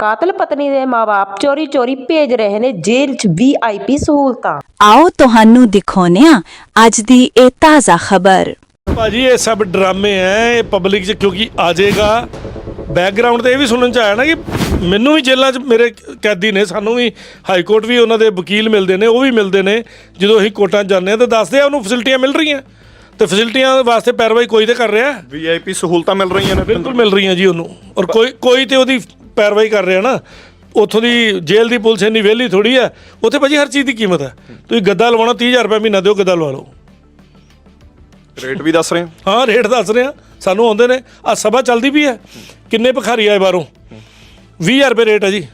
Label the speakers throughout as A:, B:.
A: ਕਾਤਲ ਪਤਨੀ ਦੇ ਮਾਪੇ ਚੋਰੀ-ਚੋਰੀ ਭੇਜ ਰਹੇ ਨੇ ਜੇਲ੍ਹ 'ਚ ਵੀਆਈਪੀ ਸਹੂਲਤਾਂ।
B: ਆਓ ਤੁਹਾਨੂੰ ਦਿਖਾਉਂਦੇ ਹਾਂ ਅੱਜ ਦੀ ਇਹ ਤਾਜ਼ਾ ਖਬਰ।
C: ਭਾਜੀ ਇਹ ਸਭ ਡਰਾਮੇ ਐ ਇਹ ਪਬਲਿਕ 'ਚ ਕਿਉਂਕਿ ਆ ਜਾਏਗਾ। ਬੈਕਗ੍ਰਾਉਂਡ ਤੇ ਇਹ ਵੀ ਸੁਣਨ 'ਚ ਆਇਆ ਨਾ ਕਿ ਮੈਨੂੰ ਵੀ ਜੇਲ੍ਹਾਂ 'ਚ ਮੇਰੇ ਕੈਦੀ ਨੇ ਸਾਨੂੰ ਵੀ ਹਾਈ ਕੋਰਟ ਵੀ ਉਹਨਾਂ ਦੇ ਵਕੀਲ ਮਿਲਦੇ ਨੇ ਉਹ ਵੀ ਮਿਲਦੇ ਨੇ। ਜਦੋਂ ਅਸੀਂ ਕੋਰਟਾਂ 'ਚ ਜਾਂਦੇ ਆ ਤੇ ਦੱਸਦੇ ਆ ਉਹਨੂੰ ਫੈਸਿਲਿਟੀਆਂ ਮਿਲ ਰਹੀਆਂ। ਤੇ ਫੈਸਿਲਿਟੀਆਂ ਵਾਸਤੇ ਪੈਰਵਾਈ ਕੋਈ ਤੇ ਕਰ ਰਿਹਾ।
D: ਵੀਆਈਪੀ ਸਹੂਲਤਾਂ ਮਿਲ ਰਹੀਆਂ ਨੇ।
C: ਬਿਲਕੁਲ ਮਿਲ ਰਹੀਆਂ ਜੀ ਉਹਨੂੰ। ਔਰ ਕੋਈ ਕੋਈ ਤੇ ਉਹਦੀ ਪੈਰਵਾਈ ਕਰ ਰਿਹਾ ਨਾ ਉੱਥੋਂ ਦੀ ਜੇਲ੍ਹ ਦੀ ਪੁਲਿਸ ਇੰਨੀ ਵਿਹਲੀ ਥੋੜੀ ਆ ਉੱਥੇ ਭਾਜੀ ਹਰ ਚੀਜ਼ ਦੀ ਕੀਮਤ ਹੈ। ਤੁਸੀਂ ਗੱਦਾ ਲਵਾਉਣਾ 30000 ਰੁਪਏ ਮਹੀਨਾ ਦਿਓ ਗੱਦਾ ਲਵਾ ਲਓ।
D: ਰੇਟ ਵੀ ਦੱਸ ਰਹੇ ਹੋ?
C: ਹਾਂ ਰੇਟ ਦੱਸ ਰਹੇ ਆ ਸਾਨੂੰ ਆਉਂਦੇ ਨੇ ਆ ਸਭਾ ਚੱਲਦੀ ਵੀ ਹੈ। ਕਿੰਨੇ ਭਿਖਾਰੀ ਆਏ ਬਾਹਰੋਂ? 20000 ਰੁਪਏ ਰੇਟ ਹੈ ਜੀ।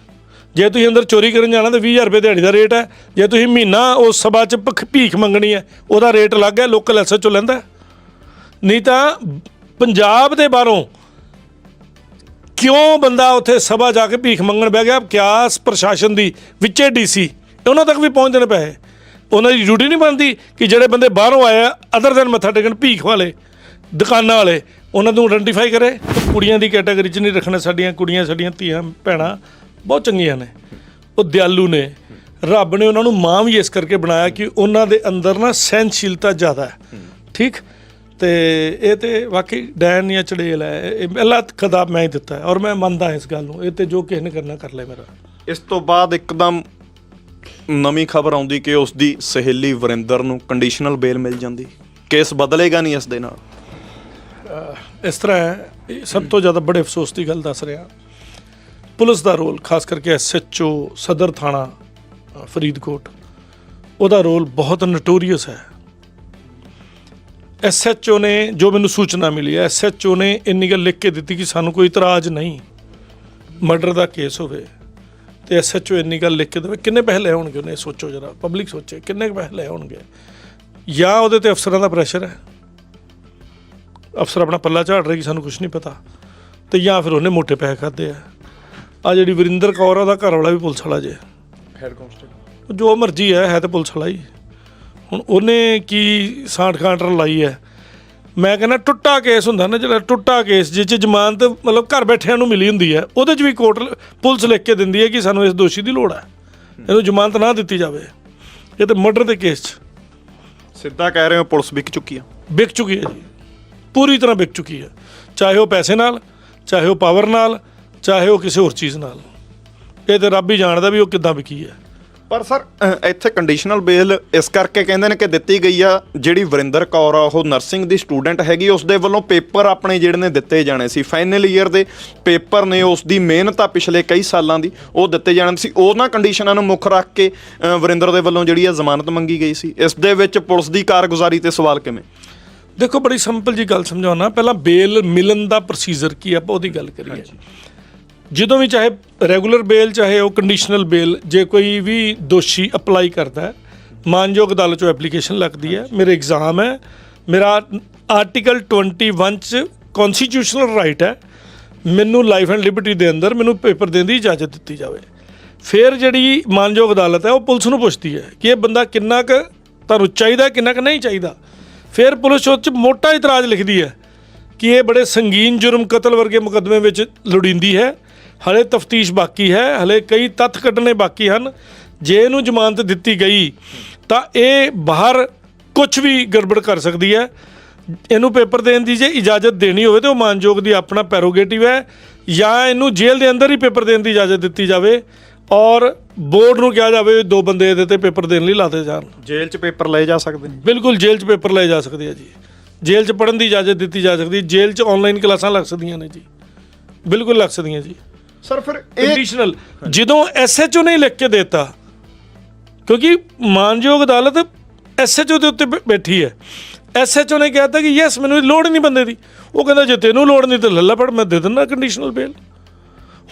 C: ਜੇ ਤੁਸੀਂ ਅੰਦਰ ਚੋਰੀ ਕਰਨ ਜਾਣਾ ਤਾਂ 20000 ਰੁਪਏ ਦਿਹਾੜੀ ਦਾ ਰੇਟ ਹੈ। ਜੇ ਤੁਸੀਂ ਮਹੀਨਾ ਉਸ ਸਭਾ 'ਚ ਭਿਖ- ਭੀਖ ਮੰਗਣੀ ਹੈ ਉਹਦਾ ਰੇਟ ਅਲੱਗ ਹੈ ਲੋਕਲ ਐਸਐਚਓ ਲੈਂਦਾ। ਹੈ। ਨਹੀਂ ਤਾਂ ਪੰਜਾਬ ਦੇ ਬਾਹਰੋਂ ਕਿਉਂ ਬੰਦਾ ਉੱਥੇ ਸਭਾ ਜਾ ਕੇ ਭੀਖ ਮੰਗਣ ਬਹਿ ਗਿਆ? ਕਿਆਸ ਪ੍ਰਸ਼ਾਸਨ ਦੀ, ਵਿੱਚੇ ਡੀਸੀ। ਉਹਨਾਂ ਤੱਕ ਵੀ ਪਹੁੰਚਦੇ ਨੇ ਪੈਸੇ। ਉਹਨਾਂ ਦੀ ਡਿਊਟੀ ਨਹੀਂ ਬਣਦੀ ਕਿ ਜਿਹੜੇ ਬੰਦੇ ਬਾਹਰੋਂ ਆਏ ਆ ਅਦਰ ਦਨ ਮੱਥਾ ਟੇਕਣ ਭੀਖ ਵਾਲੇ, ਦੁਕਾਨਾਂ ਵਾਲੇ, ਉਹਨਾਂ ਨੂੰ ਆਇਡੈਂਟੀਫਾਈ ਕਰੇ। ਕੁੜੀਆਂ ਦੀ ਕੈਟਾਗਰੀ 'ਚ ਨਹੀਂ ਰੱਖਣਾ ਸਾਡੀਆਂ ਕੁੜੀਆਂ, ਸਾਡੀਆਂ ਧੀਆਂ, ਭੈਣਾਂ। ਬਹੁਤ ਚੰਗੀਆਂ ਨੇ। ਉਹ ਦਿਆਲੂ ਨੇ। ਰੱਬ ਨੇ ਉਹਨਾਂ ਨੂੰ ਮਾਂ ਵੀ ਇਸ ਕਰਕੇ ਬਣਾਇਆ ਕਿ ਉਹਨਾਂ ਦੇ ਅੰਦਰ ਨਾ ਸਹਿਨਸ਼ੀਲਤਾ ਜ਼ਿਆਦਾ ਹੈ। ਠੀਕ? ਤੇ ਇਹ ਤੇ ਵਾਕਈ ਡੈਨ ਜਾਂ ਚੜੇਲ ਹੈ। ਇਹ ਪਹਿਲਾ ਖਿਤਾਬ ਮੈਂ ਹੀ ਦਿੱਤਾ ਹੈ ਔਰ ਮੈਂ ਮੰਨਦਾ ਇਸ ਗੱਲ ਨੂੰ। ਇਹ ਤੇ ਜੋ ਕਿਸੇ ਨੇ ਕਰਨਾ ਕਰ ਲੈ ਮੇਰਾ।
D: ਇਸ ਤੋਂ ਬਾਅਦ ਇੱਕਦਮ ਨਵੀਂ ਖਬਰ ਆਉਂਦੀ ਕਿ ਉਸ ਦੀ ਸਹੇਲੀ ਵਰਿੰਦਰ ਨੂੰ ਕੰਡੀਸ਼ਨਲ ਬੇਲ ਮਿਲ ਜਾਂਦੀ। ਕੇਸ ਬਦਲੇਗਾ ਨਹੀਂ ਇਸ ਦੇ ਨਾਲ।
C: ਇਸ ਤਰ੍ਹਾਂ ਹੈ। ਇਹ ਸਭ ਤੋਂ ਜ਼ਿਆਦਾ ਬੜੇ ਅਫਸੋਸ ਦੀ ਗੱਲ ਦੱਸ ਰਿਹਾ। ਪੁਲਿਸ ਦਾ ਰੋਲ ਖਾਸ ਕਰਕੇ ਐਸਐਚਓ ਸਦਰ ਥਾਣਾ ਅ, ਫਰੀਦਕੋਟ ਉਹਦਾ ਰੋਲ ਬਹੁਤ ਨਟੋਰੀਅਸ ਹੈ। ਐਸਐਚਓ ਨੇ ਜੋ ਮੈਨੂੰ ਸੂਚਨਾ ਮਿਲੀ ਹੈ ਐਸਐਚਓ ਨੇ ਇੰਨੀ ਗੱਲ ਲਿਖ ਕੇ ਦਿੱਤੀ ਕਿ ਸਾਨੂੰ ਕੋਈ ਇਤਰਾਜ਼ ਨਹੀਂ ਮਰਡਰ ਦਾ ਕੇਸ ਹੋਵੇ ਤੇ ਐਸਐਚਓ ਇੰਨੀ ਗੱਲ ਲਿਖ ਕੇ ਦੇਵੇ। ਕਿੰਨੇ ਪੈਸੇ ਲੈ ਹੋਣਗੇ ਉਹਨੇ? ਸੋਚੋ ਜਰਾ ਪਬਲਿਕ ਸੋਚੇ ਕਿੰਨੇ ਪੈਸੇ ਲੈ ਹੋਣਗੇ? ਜਾਂ ਉਹਦੇ ਤੇ ਅਫਸਰਾਂ ਦਾ ਪ੍ਰੈਸ਼ਰ ਹੈ? ਅਫਸਰ ਆਪਣਾ ਪੱਲਾ ਝਾੜ ਰਹੇ ਕਿ ਸਾਨੂੰ ਕੁਝ ਨਹੀਂ ਪਤਾ ਤੇ ਜਾਂ ਫਿਰ ਉਹਨੇ ਮੋٹے ਪੈਸੇ ਖਾਦੇ ਆ। ਆ ਜਿਹੜੀ ਵਰਿੰਦਰ ਕੌਰ ਉਹਦਾ ਘਰ ਵਾਲਾ ਵੀ ਪੁਲਿਸ ਵਾਲਾ ਜੇ।
D: ਹੈਡ ਕਾਂਸਟੇਬਲ
C: ਜੋ ਮਰਜ਼ੀ ਹੈ ਹੈ ਤੇ ਪੁਲਿਸ ਵਾਲਾ ਹੀ। ਹੁਣ ਉਹਨੇ ਕੀ ਸਾਂਠ ਖਾਂਟਰ ਲਾਈ ਹੈ? ਮੈਂ ਕਹਿੰਦਾ ਟੁੱਟਾ ਕੇਸ ਹੁੰਦਾ ਨਾ ਜਿਹੜਾ ਟੁੱਟਾ ਕੇਸ ਜਿਸ 'ਚ ਜ਼ਮਾਨਤ ਮਤਲਬ ਘਰ ਬੈਠਿਆਂ ਨੂੰ ਮਿਲੀ ਹੁੰਦੀ ਹੈ ਉਹਦੇ 'ਚ ਵੀ ਕੋਰਟ ਪੁਲਿਸ ਲਿਖ ਕੇ ਦਿੰਦੀ ਹੈ ਕਿ ਸਾਨੂੰ ਇਸ ਦੋਸ਼ੀ ਦੀ ਲੋੜ ਹੈ। ਇਹਨੂੰ ਜ਼ਮਾਨਤ ਨਾ ਦਿੱਤੀ ਜਾਵੇ। ਇਹ ਤੇ ਮਰਡਰ ਦੇ ਕੇਸ 'ਚ।
D: ਸਿੱਧਾ ਕਹਿ ਰਹੇ ਹੋ ਪੁਲਿਸ ਵਿਕ ਚੁੱਕੀ ਆ
C: ਵਿਕ ਚੁੱਕੀ ਹੈ ਜੀ। ਪੂਰੀ ਤਰ੍ਹਾਂ ਵਿਕ ਚੁੱਕੀ ਹੈ। ਚਾਹੇ ਉਹ ਪੈਸੇ ਨਾਲ ਚਾਹੇ ਉਹ ਪਾਵਰ ਨਾਲ ਚਾਹੇ ਉਹ ਕਿਸੇ ਹੋਰ ਚੀਜ਼ ਨਾਲ। ਇਹ ਤੇ ਰੱਬ ਹੀ ਜਾਣਦਾ ਵੀ ਉਹ ਕਿੱਦਾਂ ਵਿਕੀ ਹੈ।
D: ਪਰ ਸਰ ਅਹ, ਇੱਥੇ ਕੰਡੀਸ਼ਨਲ ਬੇਲ ਇਸ ਕਰਕੇ ਕਹਿੰਦੇ ਨੇ ਕਿ ਦਿੱਤੀ ਗਈ ਆ ਜਿਹੜੀ ਵਰਿੰਦਰ ਕੌਰ ਆ ਉਹ ਨਰਸਿੰਗ ਦੀ ਸਟੂਡੈਂਟ ਹੈਗੀ ਉਸ ਦੇ ਵੱਲੋਂ ਪੇਪਰ ਆਪਣੇ ਜਿਹੜੇ ਨੇ ਦਿੱਤੇ ਜਾਣੇ ਸੀ। ਫਾਈਨਲ ਈਅਰ ਦੇ ਪੇਪਰ ਨੇ ਉਸ ਦੀ ਮਿਹਨਤ ਆ ਪਿਛਲੇ ਕਈ ਸਾਲਾਂ ਦੀ ਉਹ ਦਿੱਤੇ ਜਾਣੇ ਸੀ। ਉਹਨਾਂ ਕੰਡੀਸ਼ਨਾਂ ਨੂੰ ਮੁੱਖ ਰੱਖ ਕੇ ਅਹ, ਵਰਿੰਦਰ ਦੇ ਵੱਲੋਂ ਜਿਹੜੀ ਆ ਜ਼ਮਾਨਤ ਮੰਗੀ ਗਈ ਸੀ। ਇਸ ਦੇ ਵਿੱਚ ਪੁਲਿਸ ਦੀ ਕਾਰਗੁਜ਼ਾਰੀ ਤੇ ਸਵਾਲ ਕਿਵੇਂ?
C: ਦੇਖੋ ਬੜੀ ਸਿੰਪਲ ਜੀ ਗੱਲ ਸਮਝਾਉਣਾ। ਪਹਿਲਾਂ ਬੇਲ ਮਿਲਣ ਦਾ ਪ੍ਰੋਸੀਜਰ ਕੀ ਆਪਾਂ ਉਹਦੀ ਗੱਲ ਕਰੀਏ। ਜਦੋਂ ਵੀ ਚਾਹੇ ਰੈਗੂਲਰ ਬੇਲ ਚਾਹੇ ਉਹ ਕੰਡੀਸ਼ਨਲ ਬੇਲ ਜੇ ਕੋਈ ਵੀ ਦੋਸ਼ੀ ਅਪਲਾਈ ਕਰਦਾ ਹੈ ਮਾਨਯੋਗ ਅਦਾਲਤ ਚੋਂ ਐਪਲੀਕੇਸ਼ਨ ਲੱਗਦੀ ਹੈ ਮੇਰੇ ਐਗਜ਼ਾਮ ਹੈ ਮੇਰਾ ਆਰਟੀਕਲ 21 ਚ ਕਨਸਟੀਟਿਊਸ਼ਨਲ ਰਾਈਟ ਹੈ ਮੈਨੂੰ ਲਾਈਫ ਐਂਡ ਲਿਬਰਟੀ ਦੇ ਅੰਦਰ ਮੈਨੂੰ ਪੇਪਰ ਦੇਣ ਦੀ ਇਜਾਜ਼ਤ ਦਿੱਤੀ ਜਾਵੇ। ਫਿਰ ਜਿਹੜੀ ਮਾਨਯੋਗ ਅਦਾਲਤ ਹੈ ਉਹ ਪੁਲਿਸ ਨੂੰ ਪੁੱਛਦੀ ਹੈ ਕਿ ਇਹ ਬੰਦਾ ਕਿੰਨਾ ਕੁ ਤੁਹਾਨੂੰ ਚਾਹੀਦਾ ਕਿੰਨਾ ਕੁ ਨਹੀਂ ਚਾਹੀਦਾ। ਫਿਰ ਪੁਲਿਸ ਉਹ 'ਚ ਮੋਟਾ ਇਤਰਾਜ਼ ਲਿਖਦੀ ਹੈ ਕਿ ਇਹ ਬੜੇ ਸੰਗੀਨ ਜੁਰਮ ਕਤਲ ਵਰਗੇ ਮੁਕੱਦਮੇ ਵਿੱਚ ਲੋੜੀਂਦੀ ਹੈ ਹਲੇ ਤਫਤੀਸ਼ ਬਾਕੀ ਹੈ ਹਲੇ ਕਈ ਤੱਥ ਕੱਢਣੇ ਬਾਕੀ ਹਨ। ਜੇ ਇਹਨੂੰ ਜ਼ਮਾਨਤ ਦਿੱਤੀ ਗਈ ਤਾਂ ਇਹ ਬਾਹਰ ਕੁਝ ਵੀ ਗੜਬੜ ਕਰ ਸਕਦੀ ਹੈ। ਇਹਨੂੰ ਪੇਪਰ ਦੇਣ ਦੀ ਜੇ ਇਜਾਜ਼ਤ ਦੇਣੀ ਹੋਵੇ ਤੇ ਉਹ ਮਾਨਯੋਗ ਦੀ ਆਪਣਾ ਪੈਰੋਗੇਟਿਵ ਹੈ ਜਾਂ ਇਹਨੂੰ ਜੇਲ੍ਹ ਦੇ ਅੰਦਰ ਹੀ ਪੇਪਰ ਦੇਣ ਦੀ ਇਜਾਜ਼ਤ ਦਿੱਤੀ ਜਾਵੇ ਔਰ ਬੋਰਡ ਨੂੰ ਕਿਹਾ ਜਾਵੇ ਦੋ ਬੰਦੇ ਇਹਦੇ ਤੇ ਪੇਪਰ ਦੇਣ ਲਈ ਲਾਤੇ ਜਾਣ।
D: ਜੇਲ੍ਹ 'ਚ ਪੇਪਰ ਲਏ ਜਾ ਸਕਦੇ ਨੇ?
C: ਬਿਲਕੁਲ ਜੇਲ੍ਹ 'ਚ ਪੇਪਰ ਲਏ ਜਾ ਸਕਦੇ ਆ ਜੀ। ਜੇਲ੍ਹ 'ਚ ਪੜਨ ਦੀ ਇਜਾਜ਼ਤ ਦਿੱਤੀ ਜਾ ਸਕਦੀ ਜੇਲ੍ਹ 'ਚ ਆਨਲਾਈਨ ਕਲਾਸਾਂ ਲੱਗ ਸਕਦੀਆਂ ਨੇ ਜੀ। ਬਿਲਕੁਲ ਲੱਗ ਸਕਦੀਆਂ ਜੀ।
D: ਸਰ, ਫਿਰ ਇਹ
C: ਕੰਡੀਸ਼ਨਲ ਜਦੋਂ ਐਸਐਚਓ ਨੇ ਲਿਖ ਕੇ ਦਿੱਤਾ, ਕਿਉਂਕਿ ਮਾਨਯੋਗ ਅਦਾਲਤ ਐਸਐਚਓ ਦੇ ਉੱਤੇ ਬੈ- ਬੈਠੀ ਹੈ। ਐਸਐਚਓ ਨੇ ਕਹਿਤਾ ਕਿ ਯੈਸ ਮੈਨੂੰ ਇਹਦੀ ਲੋੜ ਨਹੀਂ ਬੰਦੇ ਦੀ। ਉਹ ਕਹਿੰਦਾ, ਜੇ ਤੈਨੂੰ ਲੋੜ ਨਹੀਂ ਤੇ ਲੱਲਾ ਫੜ, ਮੈਂ ਦੇ ਦਿੰਦਾ ਕੰਡੀਸ਼ਨਲ ਬੇਲ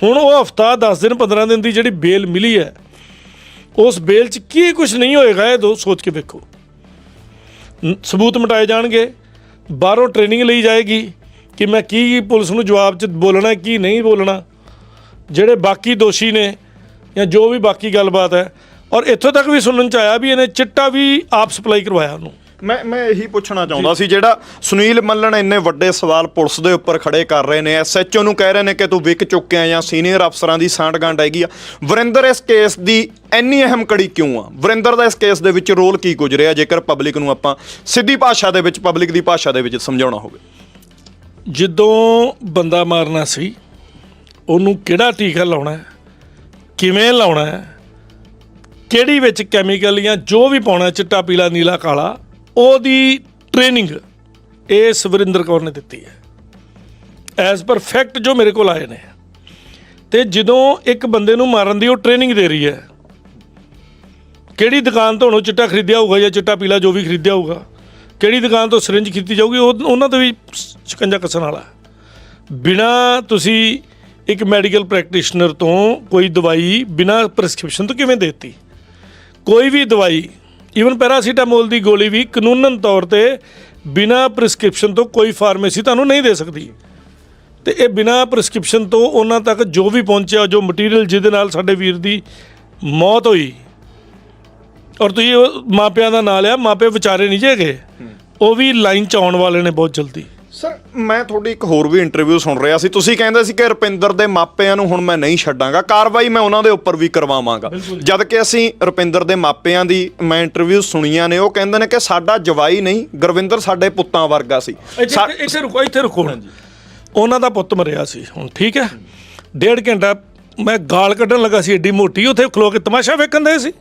C: ਹੁਣ ਉਹ ਹਫਤਾ 10 ਦਿਨ 15 ਦਿਨ ਦੀ ਜਿਹੜੀ ਬੇਲ ਮਿਲੀ ਹੈ, ਉਸ ਬੇਲ 'ਚ ਕੀ ਕੁਝ ਨਹੀਂ ਹੋਏਗਾ, ਇਹ ਦੋ ਸੋਚ ਕੇ ਵੇਖੋ। ਨ- ਸਬੂਤ ਮਿਟਾਏ ਜਾਣਗੇ। ਬਾਹਰੋਂ ਟ੍ਰੇਨਿੰਗ ਲਈ ਜਾਏਗੀ ਕਿ ਮੈਂ ਕੀ ਪੁਲਿਸ ਨੂੰ ਜਵਾਬ 'ਚ ਬੋਲਣਾ, ਕੀ ਨਹੀਂ ਬੋਲਣਾ। ਜਿਹੜੇ ਬਾਕੀ ਦੋਸ਼ੀ ਨੇ ਜਾਂ ਜੋ ਵੀ ਬਾਕੀ ਗੱਲਬਾਤ ਹੈ ਔਰ ਇੱਥੋਂ ਤੱਕ ਵੀ ਸੁਣਨ ਚ ਆਇਆ ਵੀ ਇਹਨੇ ਚਿੱਟਾ ਵੀ ਆਪ ਸਪਲਾਈ ਕਰਵਾਇਆ ਉਹਨੂੰ।
D: ਮੈਂ ਮੈਂ ਇਹੀ ਪੁੱਛਣਾ ਚਾਹੁੰਦਾ ਸੀ ਜਿਹੜਾ ਸੁਨੀਲ ਮੱਲਣ ਇੰਨੇ ਵੱਡੇ ਸਵਾਲ ਪੁਲਿਸ ਦੇ ਉੱਪਰ ਖੜੇ ਕਰ ਰਹੇ ਨੇ ਐਸਐਚਓ ਨੂੰ ਕਹਿ ਰਹੇ ਨੇ ਕਿ ਤੂੰ ਵਿਕ ਚੁੱਕਿਆ ਜਾਂ ਸੀਨੀਅਰ ਅਫਸਰਾਂ ਦੀ ਸਾਂਠਗਾਂਠ ਹੈਗੀ ਆ। ਵਰਿੰਦਰ ਇਸ ਕੇਸ ਦੀ ਇੰਨੀ ਅਹਿਮ ਕੜੀ ਕਿਉਂ ਆ? ਵਰਿੰਦਰ ਦਾ ਇਸ ਕੇਸ ਦੇ ਵਿੱਚ ਰੋਲ ਕੀ ਗੁਜ਼ਰਿਆ? ਜੇਕਰ ਪਬਲਿਕ ਨੂੰ ਆਪਾਂ ਸਿੱਧੀ ਭਾਸ਼ਾ ਦੇ ਵਿੱਚ ਪਬਲਿਕ ਦੀ ਭਾਸ਼ਾ ਦੇ ਵਿੱਚ ਸਮਝਾਉਣਾ ਹੋਵੇ।
C: ਜਦੋਂ ਬੰਦਾ ਮਾਰਨਾ ਸੀ ਉਹਨੂੰ ਕਿਹੜਾ ਟੀਕਾ ਲਾਉਣਾ ਹੈ? ਕਿਵੇਂ ਲਾਉਣਾ ਹੈ? ਕਿਹੜੀ ਵਿੱਚ ਕੈਮੀਕਲ ਜਾਂ ਜੋ ਵੀ ਪਾਉਣਾ ਚਿੱਟਾ, ਪੀਲਾ, ਨੀਲਾ, ਕਾਲਾ, ਉਹਦੀ ਟ੍ਰੇਨਿੰਗ ਇਹ ਸਵਰਿੰਦਰ ਕੌਰ ਨੇ ਦਿੱਤੀ ਹੈ। ਐਜ਼ ਪਰਫੈਕਟ ਜੋ ਮੇਰੇ ਕੋਲ ਆਏ ਨੇ। ਤੇ ਜਦੋਂ ਇੱਕ ਬੰਦੇ ਨੂੰ ਮਾਰਨ ਦੀ ਉਹ ਟ੍ਰੇਨਿੰਗ ਦੇ ਰਹੀ ਹੈ, ਕਿਹੜੀ ਦੁਕਾਨ ਤੋਂ ਉਹਨੂੰ ਚਿੱਟਾ ਖਰੀਦਿਆ ਹੋਊਗਾ ਜਾਂ ਚਿੱਟਾ, ਪੀਲਾ ਜੋ ਵੀ ਖਰੀਦਿਆ ਹੋਊਗਾ, ਕਿਹੜੀ ਦੁਕਾਨ ਤੋਂ ਸਿਰਿੰਜ ਖਰੀਦੀ ਜਾਊਗੀ, ਉਹ ਉਹਨਾਂ ਤੋਂ ਵੀ ਸ਼ਿਕੰਜਾ ਕੱਸਣ ਵਾਲਾ ਬਿਨਾ ਤੁਸੀਂ ਇੱਕ ਮੈਡੀਕਲ ਪ੍ਰੈਕਟੀਸ਼ਨਰ ਤੋਂ ਕੋਈ ਦਵਾਈ ਬਿਨਾ ਪ੍ਰੈਸਕ੍ਰਿਪਸ਼ਨ ਤੋਂ ਕਿਵੇਂ ਦੇਤੀ? ਕੋਈ ਵੀ ਦਵਾਈ ਈਵਨ ਪੈਰਾਸੀਟਾਮੋਲ ਦੀ ਗੋਲੀ ਵੀ ਕਾਨੂੰਨਨ ਤੌਰ ਤੇ ਬਿਨਾ ਪ੍ਰੈਸਕ੍ਰਿਪਸ਼ਨ ਤੋਂ ਕੋਈ ਫਾਰਮੇਸੀ ਤੁਹਾਨੂੰ ਨਹੀਂ ਦੇ ਸਕਦੀ। ਤੇ ਇਹ ਬਿਨਾ ਪ੍ਰੈਸਕ੍ਰਿਪਸ਼ਨ ਤੋਂ ਉਹਨਾਂ ਤੱਕ ਜੋ ਵੀ ਪਹੁੰਚਿਆ ਜੋ ਮਟੀਰੀਅਲ ਜਿਹਦੇ ਨਾਲ ਸਾਡੇ ਵੀਰ ਦੀ ਮੌਤ ਹੋਈ ਔਰ ਤੁਸੀਂ ਮਾਪਿਆਂ ਦਾ ਨਾਂ ਲਿਆ ਮਾਪੇ ਵਿਚਾਰੇ ਨਹੀਂ ਜੇਗੇ ਉਹ ਵੀ ਲਾਈਨ ਚ ਆਉਣ ਵਾਲੇ ਨੇ ਬਹੁਤ ਜਲਦੀ।
D: ਸਰ ਮੈਂ ਤੁਹਾਡੀ ਇੱਕ ਹੋਰ ਵੀ ਇੰਟਰਵਿਊ ਸੁਣ ਰਿਹਾ ਸੀ। ਤੁਸੀਂ ਕਹਿੰਦੇ ਸੀ ਕਿ ਰੁਪਿੰਦਰ ਦੇ ਮਾਪਿਆਂ ਨੂੰ ਹੁਣ ਮੈਂ ਨਹੀਂ ਛੱਡਾਂਗਾ। ਕਾਰਵਾਈ ਮੈਂ ਉਹਨਾਂ ਦੇ ਉੱਪਰ ਵੀ ਕਰਵਾਵਾਂਗਾ। ਜਦ ਕਿ ਅਸੀਂ ਰੁਪਿੰਦਰ ਦੇ ਮਾਪਿਆਂ ਦੀ ਮੈਂ ਇੰਟਰਵਿਊ ਸੁਣੀਆਂ ਨੇ ਉਹ ਕਹਿੰਦੇ ਨੇ ਕਿ ਸਾਡਾ ਜਵਾਈ ਨਹੀਂ ਗੁਰਵਿੰਦਰ ਸਾਡੇ ਪੁੱਤਾਂ ਵਰਗਾ ਸੀ।
C: ਇੱਥੇ ਰੁਕੋ ਇੱਥੇ ਰੁਕੋ ਉਹਨਾਂ ਦਾ ਪੁੱਤ ਮਰਿਆ ਸੀ ਹੁਣ ਠੀਕ ਹੈ? ਡੇਢ ਘੰਟਾ ਮੈਂ ਗਾਲ ਕੱਢਣ ਲੱਗਾ ਸੀ ਏਡੀ ਮੋਟੀ ਉੱਥੇ ਖਲੋ ਕੇ ਤਮਾਸ਼ਾ ਵੇਖਣ ਦੇ ਸੀ।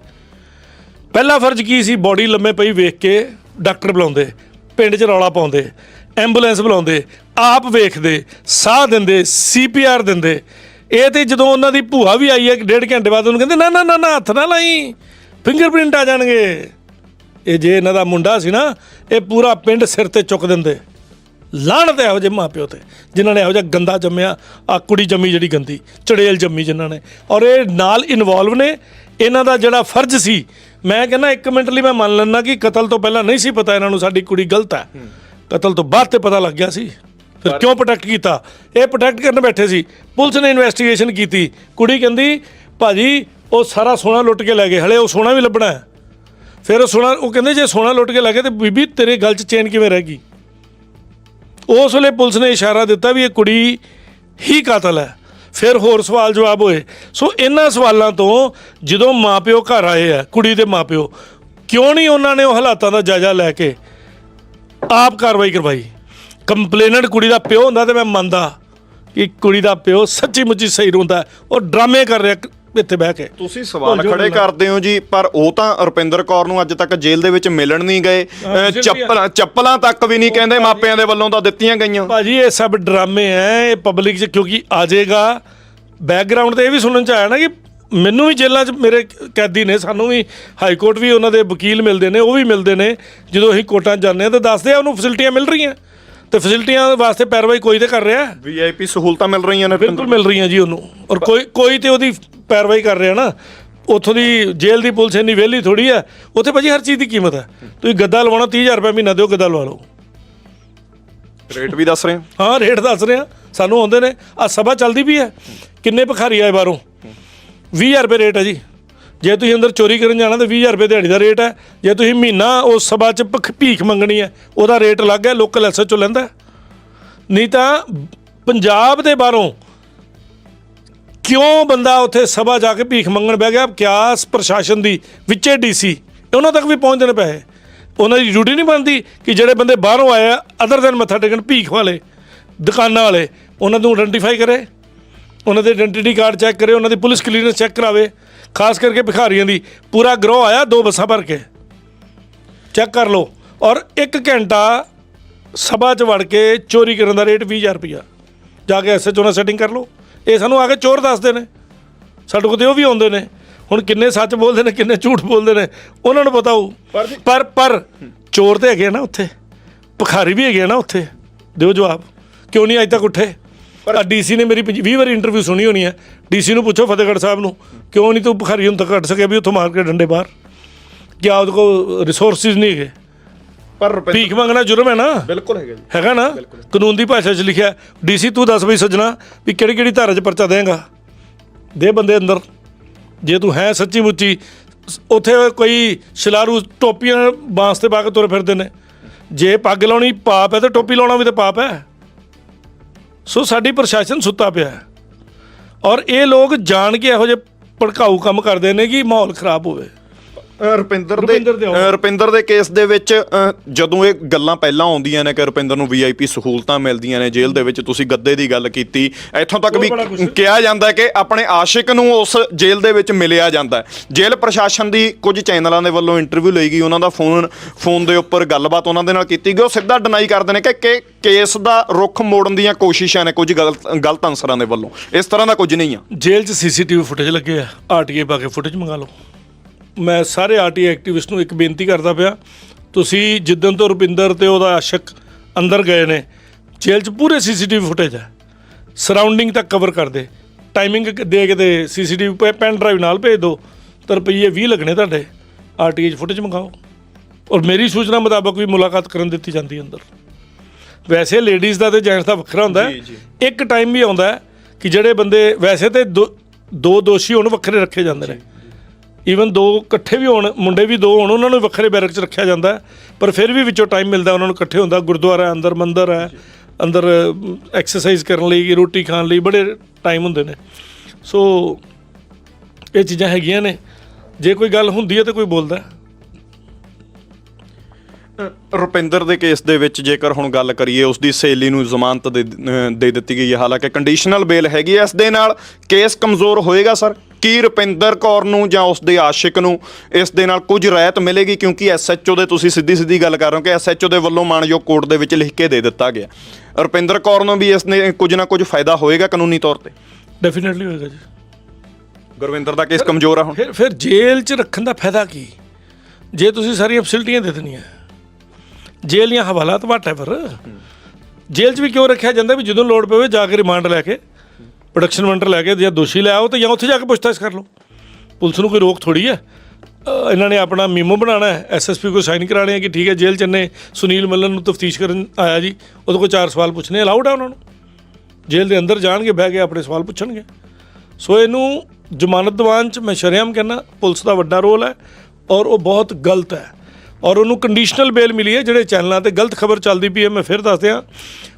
C: ਪਹਿਲਾ ਫਰਜ਼ ਕੀ ਸੀ? ਬੋਡੀ ਲੰਮੇ ਪਈ ਵੇਖ ਕੇ ਡਾਕਟਰ ਬੁਲਾਉਂਦੇ ਪਿੰਡ 'ਚ ਰੌਲਾ ਪਾਉਂਦੇ। ਐਂਬੂਲੈਂਸ ਬੁਲਾਉਂਦੇ, ਆਪ ਵੇਖਦੇ, ਸਾਹ ਦਿੰਦੇ, ਸੀਪੀਆਰ ਦਿੰਦੇ। ਇਹ ਤੇ ਜਦੋਂ ਉਹਨਾਂ ਦੀ ਭੂਆ ਵੀ ਆਈ ਹੈ ਡੇਢ ਘੰਟੇ ਬਾਅਦ, ਉਹਨੂੰ ਕਹਿੰਦੇ, ਨਾ ਨਾ ਨਾ ਨਾ, ਹੱਥ ਨਾ ਲਾਈ ਫਿੰਗਰਪ੍ਰਿੰਟ ਆ ਜਾਣਗੇ। ਇਹ ਜੇ ਇਹਨਾਂ ਦਾ ਮੁੰਡਾ ਸੀ ਨਾ, ਇਹ ਪੂਰਾ ਪਿੰਡ ਸਿਰ ਤੇ ਚੁੱਕ ਦਿੰਦੇ। ਲਾਹਣਤ ਇਹੋ ਜਿਹੇ ਮਾਪਿਓ ਤੇ, ਜਿਨ੍ਹਾਂ ਨੇ ਇਹੋ ਜਿਹਾ ਗੰਦਾ ਜੰਮਿਆ ਆ ਕੁੜੀ ਜੰਮੀ ਜਿਹੜੀ ਗੰਦੀ, ਚੜੇਲ ਜੰਮੀ ਜਿਨ੍ਹਾਂ ਨੇ। ਔਰ ਇਹ ਨਾਲ ਇਨਵੋਲਵ ਨੇ, ਇਹਨਾਂ ਦਾ ਜਿਹੜਾ ਫਰਜ਼ ਸੀ, ਮੈਂ ਕਹਿੰਦਾ ਇੱਕ ਮਿੰਟ ਲਈ ਮੈਂ ਮੰਨ ਲੈਣਾ ਕਿ ਕਤਲ ਤੋਂ ਪਹਿਲਾਂ ਨਹੀਂ ਸੀ ਪਤਾ ਇਹਨਾਂ ਨੂੰ ਸਾਡੀ ਕੁੜੀ ਗਲਤ ਹੈ। ਕਤਲ ਤੋਂ ਬਾਅਦ ਤੇ ਪਤਾ ਲੱਗ ਗਿਆ ਸੀ। ਫਿਰ ਕਿਉਂ ਪ੍ਰੋਟੈਕਟ ਕੀਤਾ? ਇਹ ਪ੍ਰੋਟੈਕਟ ਕਰਨ ਬੈਠੇ ਸੀ। ਪੁਲਿਸ ਨੇ ਇਨਵੈਸਟੀਗੇਸ਼ਨ ਕੀਤੀ। ਕੁੜੀ ਕਹਿੰਦੀ ਭਾਜੀ ਉਹ ਸਾਰਾ ਸੋਨਾ ਲੁੱਟ ਕੇ ਲੈ ਗਏ। ਹਲੇ ਉਹ ਸੋਨਾ ਵੀ ਲੱਭਣਾ ਹੈ। ਫਿਰ ਉਹ ਸੋਨਾ ਉਹ ਕਹਿੰਦੇ ਜੇ ਸੋਨਾ ਲੁੱਟ ਕੇ ਲੈ ਗਏ ਤੇ ਬੀਬੀ ਤੇਰੇ ਗਲ 'ਚ ਚੇਨ ਕਿਵੇਂ ਰਹਿ ਗਈ? ਉਸ ਵੇਲੇ ਪੁਲਿਸ ਨੇ ਇਸ਼ਾਰਾ ਦਿੱਤਾ ਵੀ ਇਹ ਕੁੜੀ ਹੀ ਕਾਤਲ ਹੈ। ਫਿਰ ਹੋਰ ਸਵਾਲ ਜਵਾਬ ਹੋਏ। ਸੋ ਇਹਨਾਂ ਸਵਾਲਾਂ ਤੋਂ ਜਦੋਂ ਮਾਪਿਓ ਘਰ ਆਏ ਆ ਕੁੜੀ ਦੇ ਮਾਪਿਓ ਕਿਉਂ ਨਹੀਂ ਉਹਨਾਂ ਨੇ ਉਹ ਹਾਲਾਤਾਂ ਦਾ ਜਾਇਜ਼ਾ ਲੈ ਕੇ ਆਪ ਕਾਰਵਾਈ ਕਰਵਾਈ। ਕੰਪਲੇਨੈਂਟ ਕੁੜੀ ਦਾ ਪਿਓ ਹੁੰਦਾ ਤੇ ਮੈਂ ਮੰਨਦਾ ਕਿ ਕੁੜੀ ਦਾ ਪਿਓ ਸੱਚੀ ਮੁੱਚੀ ਸਹੀ ਰੋਂਦਾ ਉਹ ਡਰਾਮੇ ਕਰ ਰਿਹਾ ਇੱਥੇ ਬਹਿ ਕੇ।
D: ਤੁਸੀਂ ਸਵਾਲ
C: ਭੁੱਲ
D: ਖੜੇ। ਕਰਦੇ ਹੋ ਜੀ ਪਰ ਉਹ ਤਾਂ ਰੁਪਿੰਦਰ ਕੌਰ ਨੂੰ ਅੱਜ ਤੱਕ ਜੇਲ੍ਹ ਦੇ ਵਿੱਚ ਮਿਲਣ ਨਹੀਂ ਗਏ। ਅਹ,
C: ਵੀ-
D: ਚੱਪਲਾਂ ਚੱਪਲਾਂ ਤੱਕ ਵੀ ਨਹੀਂ ਕਹਿੰਦੇ ਮਾਪਿਆਂ ਦੇ ਵੱਲੋਂ ਤਾਂ ਦਿੱਤੀਆਂ ਗਈਆਂ।
C: ਭਾਜੀ ਇਹ ਸਭ ਡਰਾਮੇ ਐ ਇਹ ਪਬਲਿਕ 'ਚ ਕਿਉਂਕਿ ਆ ਜਾਏਗਾ। ਬੈਕਗ੍ਰਾਉਂਡ ਤੇ ਇਹ ਵੀ ਸੁਣਨ 'ਚ ਆਇਆ ਨਾ ਕਿ ਮੈਨੂੰ ਵੀ ਜੇਲ੍ਹਾਂ 'ਚ ਮੇਰੇ ਕੈਦੀ ਨੇ ਸਾਨੂੰ ਵੀ ਹਾਈ ਕੋਰਟ ਵੀ ਉਹਨਾਂ ਦੇ ਵਕੀਲ ਮਿਲਦੇ ਨੇ ਉਹ ਵੀ ਮਿਲਦੇ ਨੇ। ਜਦੋਂ ਅਸੀਂ ਕੋਰਟਾਂ 'ਚ ਜਾਂਦੇ ਆ ਤਾਂ ਦੱਸਦੇ ਆ ਉਹਨੂੰ ਫੈਸਿਲਿਟੀਆਂ ਮਿਲ ਰਹੀਆਂ। ਤੇ ਫੈਸਿਲਿਟੀਆਂ ਵਾਸਤੇ ਪੈਰਵਾਈ ਕੋਈ ਤੇ ਕਰ ਰਿਹਾ।
D: ਵੀਆਈਪੀ ਸਹੂਲਤਾਂ ਮਿਲ ਰਹੀਆਂ ਨੇ
C: ਬਿਲਕੁਲ ਮਿਲ ਰਹੀਆਂ ਜੀ ਉਹਨੂੰ। ਔਰ ਕੋਈ ਕੋਈ ਤੇ ਉਹਦੀ ਪੈਰਵਾਈ ਕਰ ਰਿਹਾ ਨਾ। ਉੱਥੋਂ ਦੀ ਜੇਲ੍ਹ ਦੀ ਪੁਲਿਸ ਇੰਨੀ ਵਿਹਲੀ ਥੋੜੀ ਆ। ਉੱਥੇ ਭਾਜੀ ਹਰ ਚੀਜ਼ ਦੀ ਕੀਮਤ ਹੈ ਤੁਸੀਂ ਗੱਦਾ ਲਵਾਉਣਾ 30000 ਰੁਪਏ ਮਹੀਨਾ ਦਿਓ ਗੱਦਾ ਲਵਾ ਲਓ।
D: ਰੇਟ ਵੀ ਦੱਸ ਰਹੇ ਹੋ
C: ਹਾਂ ਰੇਟ ਦੱਸ ਰਹੇ ਆ। ਸਾਨੂੰ ਆਉਂਦੇ ਨੇ। ਆ ਸਭਾ ਚੱਲਦੀ ਵੀ ਹੈ ਕਿੰਨੇ ਭਿਖਾਰੀ ਆਏ ਬਾਹਰੋਂ? 20000 ਰੁਪਏ ਰੇਟ ਹੈ ਜੀ। ਜੇ ਤੁਸੀਂ ਅੰਦਰ ਚੋਰੀ ਕਰਨ ਜਾਣਾ ਤਾਂ 20000 ਰੁਪਏ ਦਿਹਾੜੀ ਦਾ ਰੇਟ ਹੈ। ਜੇ ਤੁਸੀਂ ਮਹੀਨਾ ਉਸ ਸਭਾ 'ਚ ਭਖ ਭੀਖ ਮੰਗਣੀ ਹੈ, ਉਹਦਾ ਰੇਟ ਅਲੱਗ ਹੈ ਲੋਕਲ ਐਸਐਚਓ ਲੈਂਦਾ ਨਹੀਂ ਤਾਂ ਪੰਜਾਬ ਦੇ ਬਾਹਰੋਂ ਕਿਉਂ ਬੰਦਾ ਉੱਥੇ ਸਭਾ ਜਾ ਕੇ ਭੀਖ ਮੰਗਣ ਬਹਿ ਗਿਆ? ਕਿਆਸ ਪ੍ਰਸ਼ਾਸਨ ਦੀ, ਵਿੱਚੇ ਡੀਸੀ ਉਹਨਾਂ ਤੱਕ ਵੀ ਪਹੁੰਚਦੇ ਨੇ ਪੈਸੇ। ਉਹਨਾਂ ਦੀ ਡਿਊਟੀ ਨਹੀਂ ਬਣਦੀ ਕਿ ਜਿਹੜੇ ਬੰਦੇ ਬਾਹਰੋਂ ਆਏ ਆ ਅਦਰ ਦਨ ਮੱਥਾ ਟੇਕਣ ਭੀਖ ਵਾਲੇ, ਦੁਕਾਨਾਂ ਵਾਲੇ, ਉਹਨਾਂ ਨੂੰ ਆਇਡੈਂਟੀਫਾਈ ਕਰੇ। ਉਹਨਾਂ ਦੇ ਆਇਡੈਂਟੀਟੀ ਕਾਰਡ ਚੈੱਕ ਕਰੇ ਉਹਨਾਂ ਦੀ ਪੁਲਿਸ ਕਲੀਅਰੈਂਸ ਚੈੱਕ ਕਰਾਵੇ। ਖਾਸ ਕਰਕੇ ਭਿਖਾਰੀਆਂ ਦੀ। ਪੂਰਾ ਗਰੋਹ ਆਇਆ ਦੋ ਬੱਸਾਂ ਭਰ ਕੇ। ਚੈੱਕ ਕਰ ਲਓ। ਔਰ 1 ਘੰਟਾ ਸਭਾ 'ਚ ਵੜ ਕੇ ਚੋਰੀ ਕਰਨ ਦਾ ਰੇਟ 20000 ਰੁਪਇਆ। ਜਾ ਕੇ ਐਸਐਚਓ ਨਾਲ ਸੈਟਿੰਗ ਕਰ ਲਓ। ਇਹ ਸਾਨੂੰ ਆ ਕੇ ਚੋਰ ਦੱਸਦੇ ਨੇ। ਸਾਡੇ ਕੋਲ ਤੇ ਉਹ ਵੀ ਆਉਂਦੇ ਨੇ। ਹੁਣ ਕਿੰਨੇ ਸੱਚ ਬੋਲਦੇ ਨੇ ਕਿੰਨੇ ਝੂਠ ਬੋਲਦੇ ਨੇ ਉਹਨਾਂ ਨੂੰ ਪਤਾ ਹੋਊ। ਪਰ ਪਰ ਚੋਰ ਤੇ ਹੈਗੇ ਨਾ ਉੱਥੇ। ਭਿਖਾਰੀ ਵੀ ਹੈਗੇ ਨਾ ਉੱਥੇ। ਦਿਓ ਜਵਾਬ। ਕਿਉਂ ਨਹੀਂ ਅਜੇ ਤੱਕ ਉੱਠੇ? ਪਰ ਡੀਸੀ ਨੇ ਮੇਰੀ 20 ਵਾਰੀ ਇੰਟਰਵਿਊ ਸੁਣੀ ਹੋਣੀ ਹੈ। ਡੀਸੀ ਨੂੰ ਪੁੱਛੋ ਫਤਿਹਗੜ੍ਹ ਸਾਹਿਬ ਨੂੰ ਕਿਉਂ ਨਹੀਂ ਤੂੰ ਭਿਖਾਰੀ ਹੁਣ ਤੱਕ ਕੱਢ ਸਕਿਆ ਵੀ ਉੱਥੋਂ ਮਾਰ ਕੇ ਡੰਡੇ ਬਾਹਰ? ਕਿਆ ਉਹਦੇ ਕੋਲ ਰਿਸੋਰਸਿਸ ਨਹੀਂ ਹੈਗੇ।
D: ਪਰ ਰੁਪਿੰਦਰ
C: ਭੀਖ ਮੰਗਣਾ ਜੁਰਮ ਹੈ ਨਾ?
D: ਬਿਲਕੁਲ ਹੈਗਾ ਜੀ।
C: ਹੈਗਾ ਨਾ? ਕਾਨੂੰਨ ਦੀ ਭਾਸ਼ਾ 'ਚ ਲਿਖਿਆ ਡੀਸੀ ਤੂੰ ਦੱਸ ਬਈ ਸੱਜਣਾ ਵੀ ਕਿਹੜੀ ਕਿਹੜੀ ਧਾਰਾ 'ਚ ਪਰਚਾ ਦੇਂਗਾ ਦੇ ਬੰਦੇ ਅੰਦਰ। ਜੇ ਤੂੰ ਹੈ ਸੱਚੀ ਮੁੱਚੀ ਉੱਥੇ ਕੋਈ ਸ਼ਿਲਾਰੂ ਟੋਪੀਆਂ ਬਾਂਸ ਤੇ ਪਾ ਕੇ ਤੁਰ ਫਿਰਦੇ ਨੇ। ਜੇ ਪੱਗ ਲਾਉਣੀ ਪਾਪ ਹੈ ਤੇ ਟੋਪੀ ਲਾਉਣਾ ਵੀ ਤੇ ਪਾਪ ਹੈ। ਸੋ ਸਾਡੀ ਪ੍ਰਸ਼ਾਸਨ ਸੁੱਤਾ ਪਿਆ ਹੈ। ਔਰ ਇਹ ਲੋਕ ਜਾਣ ਕੇ ਇਹੋ ਜਿਹੇ ਭੜਕਾਊ ਕੰਮ ਕਰਦੇ ਨੇ ਕਿ ਮਾਹੌਲ ਖਰਾਬ ਹੋਵੇ।
D: ਅ, ਰੁਪਿੰਦਰ ਦੇ
C: ਰੁਪਿੰਦਰ ਦੇ ਆਓ।
D: ਅ, ਰੁਪਿੰਦਰ ਦੇ ਕੇਸ ਦੇ ਵਿੱਚ ਅ, ਜਦੋਂ ਇਹ ਗੱਲਾਂ ਪਹਿਲਾਂ ਆਉਂਦੀਆਂ ਨੇ ਕਿ ਰੁਪਿੰਦਰ ਨੂੰ ਵੀਆਈਪੀ ਸਹੂਲਤਾਂ ਮਿਲਦੀਆਂ ਨੇ ਜੇਲ੍ਹ ਦੇ ਵਿੱਚ ਤੁਸੀਂ ਗੱਦੇ ਦੀ ਗੱਲ ਕੀਤੀ ਇੱਥੋਂ ਤੱਕ
C: ਹੋਰ
D: ਵੀ
C: ਬੜਾ ਕੁਛ।
D: ਕਿਹਾ ਜਾਂਦਾ ਹੈ ਕਿ ਆਪਣੇ ਆਸ਼ਿਕ ਨੂੰ ਉਸ ਜੇਲ੍ਹ ਦੇ ਵਿੱਚ ਮਿਲਿਆ ਜਾਂਦਾ ਹੈ। ਜੇਲ੍ਹ ਪ੍ਰਸ਼ਾਸਨ ਦੀ ਕੁਝ ਚੈਨਲਾਂ ਦੇ ਵੱਲੋਂ ਇੰਟਰਵਿਊ ਲਈ ਗਈ ਉਹਨਾਂ ਦਾ ਫੋਨ ਫੋਨ ਦੇ ਉੱਪਰ ਗੱਲਬਾਤ ਉਹਨਾਂ ਦੇ ਨਾਲ ਕੀਤੀ ਗਈ। ਉਹ ਸਿੱਧਾ ਡਿਨਾਈ ਕਰਦੇ ਨੇ ਕਿ ਕਿ ਕੇਸ ਦਾ ਰੁਖ ਮੋੜਨ ਦੀਆਂ ਕੋਸ਼ਿਸ਼ਾਂ ਨੇ ਕੁਝ ਗਲਤ ਗਲਤ ਅਨਸਰਾਂ ਦੇ ਵੱਲੋਂ। ਇਸ ਤਰ੍ਹਾਂ ਦਾ ਕੁਝ ਨਹੀਂ ਆ।
C: ਜੇਲ੍ਹ 'ਚ ਸੀਸੀਟੀਵੀ ਫੁਟੇਜ ਲੱਗੇ ਆ। ਆਰਟੀਏ ਪਾ ਕੇ ਫੁਟੇਜ ਮੰਗਾ ਲਓ। ਮੈਂ ਸਾਰੇ ਆਰਟੀਏ ਐਕਟਿਵਿਸਟ ਨੂੰ ਇੱਕ ਬੇਨਤੀ ਕਰਦਾ ਪਿਆ ਤੁਸੀਂ ਜਿੱਦਣ ਤੋਂ ਰੁਪਿੰਦਰ ਤੇ ਉਹਦਾ ਆਸ਼ਕ ਅੰਦਰ ਗਏ ਨੇ ਜੇਲ੍ਹ 'ਚ ਪੂਰੇ ਸੀਸੀਟੀਵੀ ਫੁਟੇਜ ਹੈ। ਸਰਾਊਂਡਿੰਗ ਤੱਕ ਕਵਰ ਕਰ ਦੇ। ਟਾਈਮਿੰਗ ਦੇ ਕੇ ਤੇ ਸੀਸੀਟੀਵੀ ਪੈਨ ਡਰਾਈਵ ਨਾਲ ਭੇਜ ਦਿਓ ਤਾਂ ਰੁਪਈਏ 20 ਲੱਗਣੇ ਤੁਹਾਡੇ। ਆਰਟੀਏ 'ਚ ਫੁਟੇਜ ਮੰਗਾਓ। ਔਰ ਮੇਰੀ ਸੂਚਨਾ ਮੁਤਾਬਕ ਵੀ ਮੁਲਾਕਾਤ ਕਰਨ ਦਿੱਤੀ ਜਾਂਦੀ ਅੰਦਰ। ਵੈਸੇ ਲੇਡੀਜ਼ ਦਾ ਤੇ ਜੈਂਟਸ ਦਾ ਵੱਖਰਾ ਹੁੰਦਾ ਹੈ। ਇੱਕ ਟਾਈਮ ਵੀ ਆਉਂਦਾ ਹੈ ਕਿ ਜਿਹੜੇ ਬੰਦੇ ਵੈਸੇ ਤੇ ਦੋ ਦੋ ਦੋਸ਼ੀ ਹੋਣ ਵੱਖਰੇ ਰੱਖੇ ਜਾਂਦੇ ਨੇ। ਈਵਨ ਦੋ ਇਕੱਠੇ ਵੀ ਹੋਣ, ਮੁੰਡੇ ਵੀ ਦੋ ਹੋਣ, ਉਹਨਾਂ ਨੂੰ ਵੱਖਰੇ ਬੈਰਕ 'ਚ ਰੱਖਿਆ ਜਾਂਦਾ ਪਰ ਫਿਰ ਵੀ ਵਿੱਚੋਂ ਟਾਈਮ ਮਿਲਦਾ, ਉਹਨਾਂ ਨੂੰ ਇਕੱਠੇ ਹੁੰਦਾ। ਗੁਰਦੁਆਰਾ ਅੰਦਰ ਮੰਦਰ ਹੈ, ਅੰਦਰ ਐਕਸਰਸਾਈਜ਼ ਕਰਨ ਲਈ, ਰੋਟੀ ਖਾਣ ਲਈ ਬੜੇ ਟਾਈਮ ਹੁੰਦੇ ਨੇ। ਸੋ ਇਹ ਚੀਜ਼ਾਂ ਹੈਗੀਆਂ ਨੇ। ਜੇ ਕੋਈ ਗੱਲ ਹੁੰਦੀ ਹੈ ਤਾਂ ਕੋਈ ਬੋਲਦਾ
D: ਰੁਪਿੰਦਰ ਦੇ ਕੇਸ ਦੇ ਵਿੱਚ ਜੇਕਰ ਹੁਣ ਗੱਲ ਕਰੀਏ, ਉਸ ਦੀ ਸਹੇਲੀ ਨੂੰ ਜ਼ਮਾਨਤ ਦੇ ਦਿੱਤੀ ਗਈ ਹੈ। ਹਾਲਾਂਕਿ ਕੰਡੀਸ਼ਨਲ ਬੇਲ ਹੈਗੀ ਹੈ ਇਸ ਦੇ ਨਾਲ। ਕੇਸ ਕਮਜ਼ੋਰ ਹੋਏਗਾ ਸਰ ਕੀ ਰੁਪਿੰਦਰ ਕੌਰ ਨੂੰ ਜਾਂ ਉਸ ਦੇ ਆਸ਼ਿਕ ਨੂੰ ਇਸ ਦੇ ਨਾਲ ਕੁਝ ਰਾਇਤ ਮਿਲੇਗੀ? ਕਿਉਂਕਿ ਐਸਐਚਓ ਦੇ ਤੁਸੀਂ ਸਿੱਧੀ ਸਿੱਧੀ ਗੱਲ ਕਰ ਰਹੇ ਹੋ ਕਿ ਐਸਐਚਓ ਦੇ ਵੱਲੋਂ ਮਾਨਯੋਗ ਕੋਰਟ ਦੇ ਵਿੱਚ ਲਿਖ ਕੇ ਦੇ ਦਿੱਤਾ ਗਿਆ। ਰੁਪਿੰਦਰ ਕੌਰ ਨੂੰ ਵੀ ਇਸ ਨੇ ਕੁਝ ਨਾ ਕੁਝ ਫਾਇਦਾ ਹੋਏਗਾ ਕਾਨੂੰਨੀ ਤੌਰ ਤੇ?
C: ਡੈਫੀਨਿਟਲੀ ਹੋਏਗਾ ਜੀ।
D: ਗੁਰਵਿੰਦਰ ਦਾ ਕੇਸ ਕਮਜ਼ੋਰ ਆ ਹੁਣ।
C: ਫਿਰ ਫਿਰ ਜੇਲ੍ਹ 'ਚ ਰੱਖਣ ਦਾ ਫਾਇਦਾ ਕੀ? ਜੇ ਤੁਸੀਂ ਸਾਰੀਆਂ ਫੈਸਿਲਿਟੀਆਂ ਦੇ ਦੇਣੀਆਂ। ਜੇਲ੍ਹ ਦੀਆਂ ਹਵਾਲਾਤ ਵਾਟ ਫਿਰ ਜੇਲ੍ਹ 'ਚ ਵੀ ਕਿਉਂ ਰੱਖਿਆ ਜਾਂਦਾ ਵੀ ਜਦੋਂ ਲੋੜ ਪਵੇ ਜਾ ਕੇ ਰਿਮਾਂਡ ਲੈ ਕੇ? ਪ੍ਰੋਡਕਸ਼ਨ ਵੰਡਰ ਲੈ ਕੇ ਜਾਂ ਦੋਸ਼ੀ ਲੈ ਆਓ ਤੇ ਜਾਂ ਉੱਥੇ ਜਾ ਕੇ ਪੁੱਛਤਾਛ ਕਰ ਲਓ। ਪੁਲਿਸ ਨੂੰ ਕੋਈ ਰੋਕ ਥੋੜੀ ਹੈ। ਅ, ਇਹਨਾਂ ਨੇ ਆਪਣਾ ਮੀਮੋ ਬਣਾਉਣਾ ਹੈ। ਐਸਐਸਪੀ ਕੋ ਸਾਈਨ ਕਰਾਣੇ ਹੈ ਕਿ ਠੀਕ ਹੈ ਜੇਲ੍ਹ 'ਚ ਨੇ ਸੁਨੀਲ ਮੱਲਨ ਨੂੰ ਤਫਤੀਸ਼ ਕਰਨ ਆਇਆ ਜੀ। ਉਹਦੇ ਕੋਲ ਚਾਰ ਸਵਾਲ ਪੁੱਛਣੇ ਅਲਾਉਡ ਹੈ ਉਹਨਾਂ ਨੂੰ। ਜੇਲ੍ਹ ਦੇ ਅੰਦਰ ਜਾਣਗੇ ਬਹਿ ਕੇ ਆਪਣੇ ਸਵਾਲ ਪੁੱਛਣਗੇ। ਸੋ ਇਹਨੂੰ ਜ਼ਮਾਨਤ ਦੀਵਾਨ ਚ ਮੈਂ ਸ਼ਰੇਆਮ ਕਹਿੰਦਾ ਪੁਲਿਸ ਦਾ ਵੱਡਾ ਰੋਲ ਹੈ ਔਰ ਉਹ ਬਹੁਤ ਗਲਤ ਹੈ। ਔਰ ਉਹਨੂੰ ਕੰਡੀਸ਼ਨਲ ਬੇਲ ਮਿਲੀ ਹੈ ਜਿਹੜੇ ਚੈਨਲਾਂ ਤੇ ਗਲਤ ਖਬਰ ਚੱਲਦੀ ਪਈ ਹੈ ਮੈਂ ਫਿਰ ਦੱਸ ਦਿਆਂ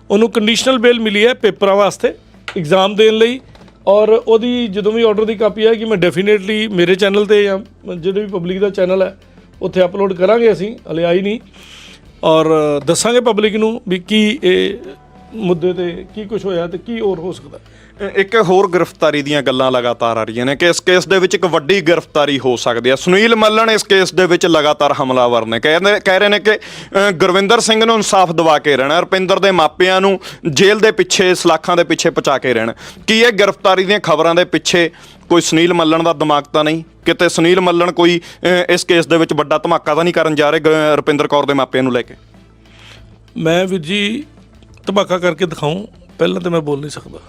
C: ਉਹਨੂੰ ਕੰਡੀਸ਼ਨਲ ਬੇਲ ਮਿਲੀ ਹੈ ਪੇਪਰਾਂ ਵਾਸਤੇ। ਐਗਜ਼ਾਮ ਦੇਣ ਲਈ ਔਰ ਉਹਦੀ ਜਦੋਂ ਵੀ ਆਰਡਰ ਦੀ ਕਾਪੀ ਆਏਗੀ, ਮੈਂ ਡੈਫੀਨੇਟਲੀ ਮੇਰੇ ਚੈਨਲ ਤੇ ਜਾਂ ਜਿਹੜੇ ਵੀ ਪਬਲਿਕ ਦਾ ਚੈਨਲ ਹੈ, ਉੱਥੇ ਅਪਲੋਡ ਕਰਾਂਗੇ ਅਸੀਂ, ਹਲੇ ਆਈ ਨਹੀਂ। ਔਰ ਦੱਸਾਂਗੇ ਪਬਲਿਕ ਨੂੰ ਵੀ ਕੀ ਇਹ ਮੁੱਦੇ ਤੇ ਕੀ ਕੁਝ ਹੋਇਆ ਤੇ ਕੀ ਹੋਰ ਹੋ ਸਕਦਾ।
D: ਇੱਕ ਹੋਰ ਗ੍ਰਿਫਤਾਰੀ ਦੀਆਂ ਗੱਲਾਂ ਲਗਾਤਾਰ ਆ ਰਹੀਆਂ ਨੇ ਕਿ ਇਸ ਕੇਸ ਦੇ ਵਿੱਚ ਇੱਕ ਵੱਡੀ ਗ੍ਰਿਫਤਾਰੀ ਹੋ ਸਕਦੀ ਹੈ। ਸੁਨੀਲ ਮੱਲਣ ਇਸ ਕੇਸ ਦੇ ਵਿੱਚ ਲਗਾਤਾਰ ਹਮਲਾਵਰ ਨੇ। ਕਹਿੰਦੇ ਕਹਿ ਰਹੇ ਨੇ ਕਿ ਅ, ਗੁਰਵਿੰਦਰ ਸਿੰਘ ਨੂੰ ਇਨਸਾਫ ਦਿਵਾ ਕੇ ਰਹਿਣਾ ਰੁਪਿੰਦਰ ਦੇ ਮਾਪਿਆਂ ਨੂੰ ਜੇਲ੍ਹ ਦੇ ਪਿੱਛੇ ਸਲਾਖਾਂ ਦੇ ਪਿੱਛੇ ਪਹੁੰਚਾ ਕੇ ਰਹਿਣਾ। ਕੀ ਇਹ ਗ੍ਰਿਫਤਾਰੀ ਦੀਆਂ ਖਬਰਾਂ ਦੇ ਪਿੱਛੇ ਕੋਈ ਸੁਨੀਲ ਮੱਲਣ ਦਾ ਦਿਮਾਗ ਤਾਂ ਨਹੀਂ? ਕਿਤੇ ਸੁਨੀਲ ਮੱਲਣ ਕੋਈ ਅ, ਇਸ ਕੇਸ ਦੇ ਵਿੱਚ ਵੱਡਾ ਧਮਾਕਾ ਤਾਂ ਨਹੀਂ ਕਰਨ ਜਾ ਰਹੇ ਗ- ਰੁਪਿੰਦਰ ਕੌਰ ਦੇ ਮਾਪਿਆਂ ਨੂੰ ਲੈ ਕੇ?
C: ਮੈਂ ਵੀਰ ਜੀ ਧਮਾਕਾ ਕਰਕੇ ਦਿਖਾਉਂ। ਪਹਿਲਾਂ ਤਾਂ ਮੈਂ ਬੋਲ ਨਹੀਂ ਸਕਦਾ।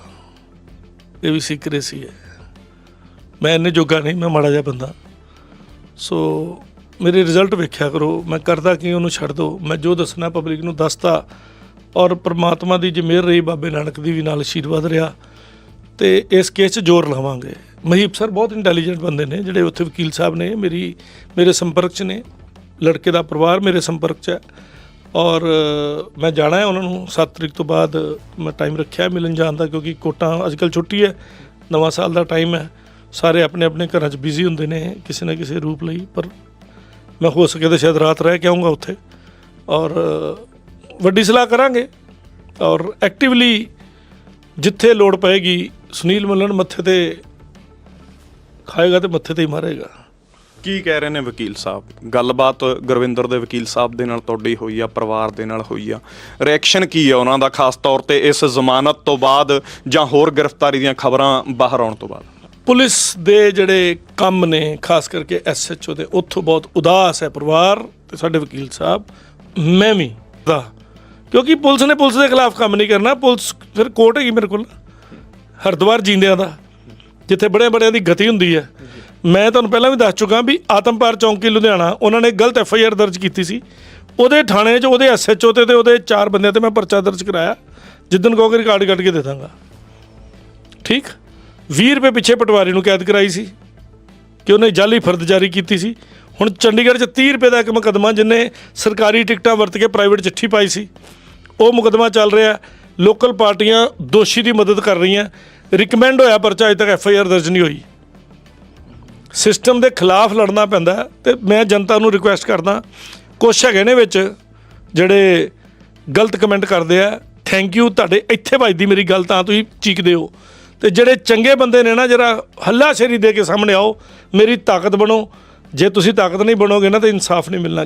C: ਇਹ ਵੀ ਸੀਕ੍ਰੇਸੀ ਹੈ ਮੈਂ ਇੰਨੇ ਜੋਗਾ ਨਹੀਂ, ਮੈਂ ਮਾੜਾ ਜਿਹਾ ਬੰਦਾ। ਸੋ ਮੇਰੇ ਰਿਜ਼ਲਟ ਵੇਖਿਆ ਕਰੋ, ਮੈਂ ਕਰਦਾ ਕਿ, ਉਹਨੂੰ ਛੱਡ ਦਿਓ ਮੈਂ ਜੋ ਦੱਸਣਾ ਪਬਲਿਕ ਨੂੰ, ਦੱਸਤਾ। ਔਰ ਪ੍ਰਮਾਤਮਾ ਦੀ ਜੇ ਮਿਹਰ ਰਹੀ, ਬਾਬੇ ਨਾਨਕ ਦੀ ਵੀ ਨਾਲ ਆਸ਼ੀਰਵਾਦ ਰਿਹਾ। ਤੇ ਇਸ ਕੇਸ 'ਚ ਜ਼ੋਰ ਲਾਵਾਂਗੇ। ਮਹੀਪ ਸਰ ਬਹੁਤ ਇੰਟੈਲੀਜੈਂਟ ਬੰਦੇ ਨੇ, ਜਿਹੜੇ ਉੱਥੇ ਵਕੀਲ ਸਾਹਿਬ ਨੇ, ਮੇਰੀ, ਮੇਰੇ ਸੰਪਰਕ 'ਚ ਨੇ। ਲੜਕੇ ਦਾ ਪਰਿਵਾਰ ਮੇਰੇ ਸੰਪਰਕ 'ਚ ਹੈ। ਔਰ ਮੈਂ ਜਾਣਾ ਹੈ ਉਹਨਾਂ ਨੂੰ 7 ਤਰੀਕ ਤੋਂ ਬਾਅਦ, ਮੈਂ ਟਾਈਮ ਰੱਖਿਆ ਮਿਲਣ ਜਾਣ ਦਾ ਕਿਉਂਕਿ ਕੋਟਾਂ ਅੱਜਕੱਲ ਛੁੱਟੀ ਹੈ, ਨਵਾਂ ਸਾਲ ਦਾ ਟਾਈਮ ਹੈ। ਸਾਰੇ ਆਪਣੇ ਆਪਣੇ ਘਰਾਂ 'ਚ ਬਿਜ਼ੀ ਹੁੰਦੇ ਨੇ ਕਿਸੇ ਨਾ ਕਿਸੇ ਰੂਪ ਲਈ, ਪਰ ਮੈਂ ਹੋ ਸਕੇ ਤਾਂ ਸ਼ਾਇਦ ਰਾਤ ਰਹਿ ਕੇ ਆਉਂਗਾ ਉੱਥੇ। ਔਰ ਵੱਡੀ ਸਲਾਹ ਕਰਾਂਗੇ। ਔਰ ਐਕਟਿਵਲੀ ਜਿੱਥੇ ਲੋੜ ਪਏਗੀ, ਸੁਨੀਲ ਮੱਲਣ ਮੱਥੇ ਤੇ ਖਾਏਗਾ ਤੇ ਮੱਥੇ ਤੇ ਹੀ ਮਾਰੇਗਾ।
D: ਕੀ ਕਹਿ ਰਹੇ ਨੇ ਵਕੀਲ ਸਾਹਿਬ? ਗੱਲਬਾਤ ਗੁਰਵਿੰਦਰ ਦੇ ਵਕੀਲ ਸਾਹਿਬ ਦੇ ਨਾਲ ਤੁਹਾਡੀ ਹੋਈ ਆ, ਪਰਿਵਾਰ ਦੇ ਨਾਲ ਹੋਈ ਆ। ਰਿਐਕਸ਼ਨ ਕੀ ਆ ਉਹਨਾਂ ਦਾ ਖਾਸ ਤੌਰ ਤੇ ਇਸ ਜ਼ਮਾਨਤ ਤੋਂ ਬਾਅਦ ਜਾਂ ਹੋਰ ਗ੍ਰਿਫਤਾਰੀ ਦੀਆਂ ਖਬਰਾਂ ਬਾਹਰ ਆਉਣ ਤੋਂ ਬਾਅਦ?
C: ਪੁਲਿਸ ਦੇ ਜਿਹੜੇ ਕੰਮ ਨੇ, ਖਾਸ ਕਰਕੇ ਐਸਐਚਓ ਦੇ, ਉੱਥੋਂ ਬਹੁਤ ਉਦਾਸ ਹੈ ਪਰਿਵਾਰ ਤੇ ਸਾਡੇ ਵਕੀਲ ਸਾਹਿਬ। ਮੈਂ ਵੀ ਦਾ, ਕਿਉਂਕਿ ਪੁਲਿਸ ਨੇ ਪੁਲਿਸ ਦੇ ਖਿਲਾਫ ਕੰਮ ਨਹੀਂ ਕਰਨਾ। ਪੁਲਿਸ ਫਿਰ ਕੋਰਟ ਹੈਗੀ ਮੇਰੇ ਕੋਲ, ਹਰਦੁਆਰ ਜਿੰਦਿਆਂ ਦਾ, ਜਿੱਥੇ ਬੜੇ ਬੜਿਆਂ ਦੀ ਗਤੀ ਹੁੰਦੀ ਹੈ। ਮੈਂ ਤੁਹਾਨੂੰ ਪਹਿਲਾਂ ਵੀ ਦੱਸ ਚੁੱਕਾ ਵੀ ਆਤਮਪਾਰ ਚੌਂਕੀ ਲੁਧਿਆਣਾ, ਉਹਨਾਂ ਨੇ ਗਲਤ ਐਫ ਆਈ ਆਰ ਦਰਜ ਕੀਤੀ ਸੀ। ਉਹਦੇ ਥਾਣੇ 'ਚ, ਉਹਦੇ ਐਸਐਚਓ ਤੇ ਤੇ ਉਹਦੇ ਚਾਰ ਬੰਦਿਆਂ ਤੇ ਮੈਂ ਪਰਚਾ ਦਰਜ ਕਰਾਇਆ। ਜਿੱਦਣ ਕਹੋਗੇ ਰਿਕਾਰਡ ਕੱਢ ਕੇ ਦੇ ਦਾਂਗਾ। ਠੀਕ? 20 ਰੁਪਏ ਪਿੱਛੇ ਪਟਵਾਰੀ ਨੂੰ ਕੈਦ ਕਰਾਈ ਸੀ। ਕਿ ਉਹਨੇ ਜਾਲੀ ਫਰਦ ਜਾਰੀ ਕੀਤੀ ਸੀ। ਹੁਣ ਚੰਡੀਗੜ੍ਹ 'ਚ 30 ਰੁਪਏ ਦਾ ਇੱਕ ਮੁਕੱਦਮਾ ਜਿੰਨੇ ਸਰਕਾਰੀ ਟਿਕਟਾਂ ਵਰਤ ਕੇ ਪ੍ਰਾਈਵੇਟ ਚਿੱਠੀ ਪਾਈ ਸੀ। ਉਹ ਮੁਕੱਦਮਾ ਚੱਲ ਰਿਹਾ। ਲੋਕਲ ਪਾਰਟੀਆਂ ਦੋਸ਼ੀ ਦੀ ਮਦਦ ਕਰ ਰਹੀਆਂ। ਰਿਕਮੈਂਡ ਹੋਇਆ ਪਰਚਾ ਅਜੇ ਤੱਕ ਐਫ ਆਈ ਆਰ ਦਰਜ ਨਹੀਂ ਹੋਈ। ਸਿਸਟਮ ਦੇ ਖਿਲਾਫ ਲੜਨਾ ਪੈਂਦਾ ਹੈ ਤੇ ਮੈਂ ਜਨਤਾ ਨੂੰ ਰਿਕੁਐਸਟ ਕਰਦਾ, ਕੁਛ ਹੈਗੇ ਨੇ ਵਿੱਚ ਜਿਹੜੇ ਗਲਤ ਕਮੈਂਟ ਕਰਦੇ ਆ ਥੈਂਕ ਯੂ ਤੁਹਾਡੇ ਇੱਥੇ ਵੱਜਦੀ ਮੇਰੀ ਗੱਲ ਤਾਂ ਤੁਸੀਂ ਚੀਕਦੇ ਹੋ ਤੇ ਜਿਹੜੇ ਚੰਗੇ ਬੰਦੇ ਨੇ ਨਾ ਜਿਹੜਾ ਹੱਲਾ ਸ਼ੇਰੀ ਦੇ ਕੇ ਸਾਹਮਣੇ ਆਓ, ਮੇਰੀ ਤਾਕਤ ਬਣੋ। ਜੇ ਤੁਸੀਂ ਤਾਕਤ ਨਹੀਂ ਬਣੋਗੇ ਨਾ, ਤਾਂ ਇਨਸਾਫ ਨਹੀਂ ਮਿਲਣਾ।